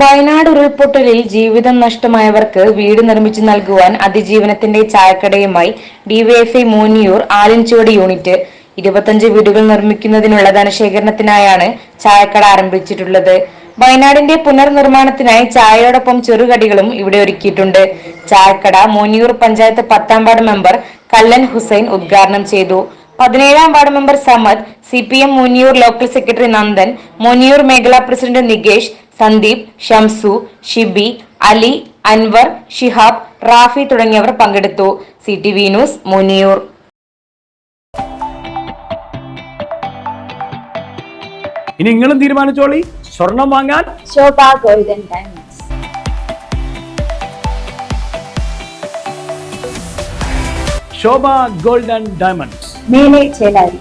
വയനാട് ഉരുൾപൊട്ടലിൽ ജീവിതം നഷ്ടമായവർക്ക് വീട് നിർമ്മിച്ചു നൽകുവാൻ അതിജീവനത്തിന്റെ ചായക്കടയുമായി ഡിവൈഎഫ്ഐ മൂന്നിയൂർ ആലിൻചുവട് യൂണിറ്റ്. ഇരുപത്തഞ്ച് വീടുകൾ നിർമ്മിക്കുന്നതിനുള്ള ധനശേഖരണത്തിനായാണ് ചായക്കട ആരംഭിച്ചിട്ടുള്ളത്. വയനാടിന്റെ പുനർനിർമ്മാണത്തിനായി ചായയോടൊപ്പം ചെറുകടികളും ഇവിടെ ഒരുക്കിയിട്ടുണ്ട്. ചായക്കട മൂന്നിയൂർ പഞ്ചായത്ത് പത്താം വാർഡ് മെമ്പർ കല്ലൻ ഹുസൈൻ ഉദ്ഘാടനം ചെയ്തു. പതിനേഴാം ward member Samad C P M Muniyur local secretary Nandan Muniyur മേഖലാ പ്രസിഡന്റ് നികേഷ് സന്ദീപ് ഷംസു ഷിബി അലി അൻവർ ഷിഹാബ് റാഫി തുടങ്ങിയവർ പങ്കെടുത്തു. C T V news Muniyur ഇനി നിങ്ങളും തീരുമാനിച്ചോളി. സ്വർണം വാങ്ങാൻ Shobha golden diamonds. Shobha gold and diamonds Mele Chelari.